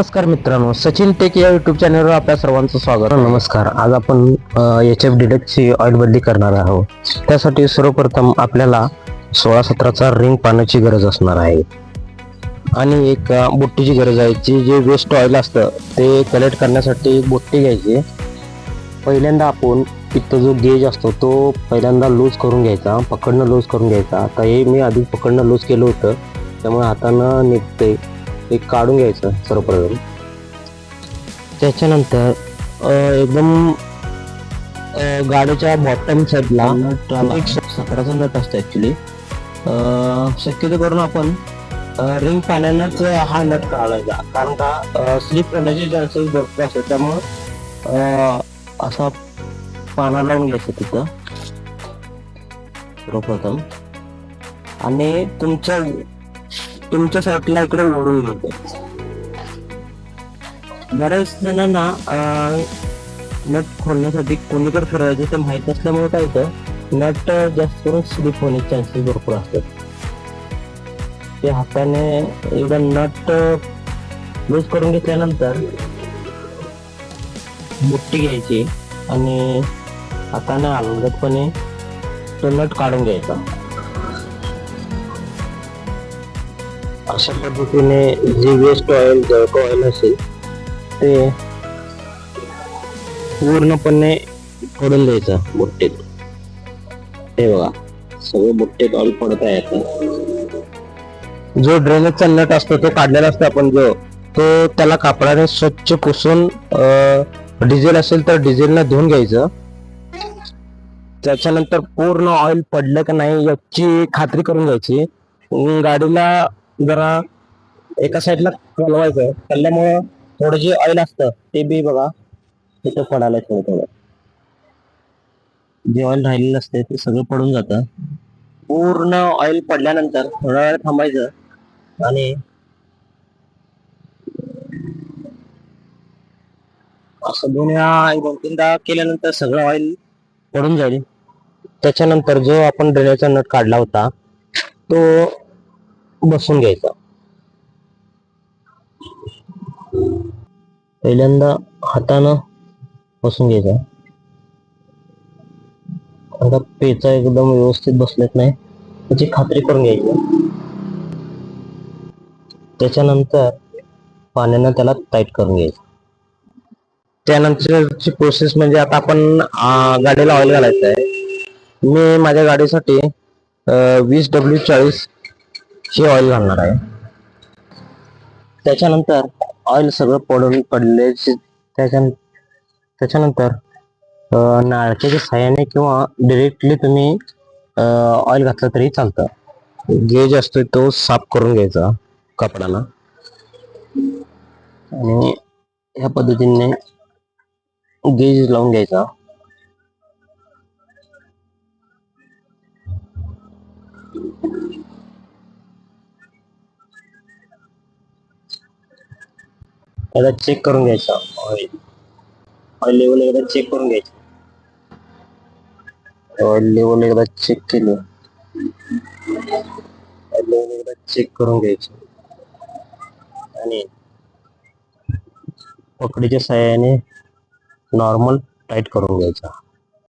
नमस्कार मित्रांनो सचिन टेक या युट्यूब चॅनलवर आपल्या सर्वांचं स्वागत. नमस्कार. आज आपण एच एफ डिडक्टची ऑइल बदली करणार आहोत. त्यासाठी सर्वप्रथम आपल्याला सोळा सतराचा रिंग पाण्याची गरज असणार आहे. आणि एक बुट्टीची गरज आहे. जी जे वेस्ट ऑइल असतं ते कलेक्ट करण्यासाठी एक बुट्टी घ्यायची. पहिल्यांदा आपण इथं जो गेज असतो तो पहिल्यांदा लूज करून घ्यायचा पकडणं लूज करून घ्यायचा. आता हे मी आधी पकडणं लूज केलं होतं. त्यामुळे हातानं निघते ते काढून घ्यायचं सर्वप्रथम. त्याच्यानंतर एकदम गाडीच्या बॉटम साईडला एक सतराचा नट असतो ऍक्च्युली शक्यतो करून आपण रिंग पाण्यानंच हा नट काढायचा. कारण का स्लिप करण्याचे चान्सेस भरपूर असतात. त्यामुळं अ, असा पाना लावून घ्यायचं तिथं. सर्वप्रथम. आणि तुमच्या तुमच्या साईडला इकडे ओढून घेते. बऱ्याच जणांना नट खोलण्यासाठी कोणीकडे फिरायचं तर माहीत नसल्यामुळे काय होतं नट जास्त करून स्लिप होण्याचे चान्सेस भरपूर असतात. ते हाताने एकदा नट लूज करून घेतल्यानंतर बुट्टी घ्यायची आणि हाताने अलगदपणे तो नट काढून घ्यायचा. अशा पद्धतीने जे वेस्ट ऑइल जळक ऑइल असेल ते पूर्णपणे पडून द्यायचं बुट्टीत. हे बघा सगळं बुट्टीत ऑइल पडत आहे आता. जो ड्रेनेजचा नट असतो तो काढलेला असतो आपण जो तो त्याला कापडाने स्वच्छ पुसून डिझेल असेल तर डिझेलनं धुवून घ्यायचं. त्याच्यानंतर पूर्ण ऑइल पडलं का नाही याची खात्री करून घ्यायची. गाडीला जरा एका साईडला चालवायचं. कल्ल्यामुळे थोडं जे ऑइल असतं ते बी बघा तिथं पडायला थोडं थोडं. जे ऑइल राहिलेलं असते ते सगळं पडून जातं. पूर्ण ऑइल पडल्यानंतर थोडा वेळ थांबायचं आणि असं दोन वेळा दोन तीनदा केल्यानंतर सगळं ऑइल पडून जाईल. त्याच्यानंतर जो आपण ड्रेनेजचा नट काढला होता तो बसून घ्यायचा. पहिल्यांदा हातानं बसून घ्यायचा. आता पेचा एकदम व्यवस्थित बसलेत नाही त्याची खात्री करून घ्यायची. त्याच्यानंतर पाण्यानं त्याला टाईट करून घ्यायचं. त्यानंतरची प्रोसेस म्हणजे आता आपण गाडीला ऑइल घालायचं आहे मी माझ्या गाडीसाठी वीस डब्ल्यू चाळीस हे ऑइल घालणार आहे. त्याच्यानंतर ऑइल सगळं पडून पडले त्याच्या त्याच्यानंतर अं, नाळक्याच्या साह्याने किंवा डिरेक्टली तुम्ही ऑइल घातलं तरी चालतं. गेज असतो तो साफ करून घ्यायचा कपड्याला आणि ह्या पद्धतीने गेज लावून घ्यायचा. एकदा चेक करून घ्यायचा. ऑइल ऑइल लेवल एकदा चेक करून घ्यायचं. ऑइल लेवल एकदा चेक केली. ऑइल लेवल एकदा चेक करून घ्यायचं. आणि पकडीच्या साह्याने नॉर्मल टाईट करून घ्यायचा.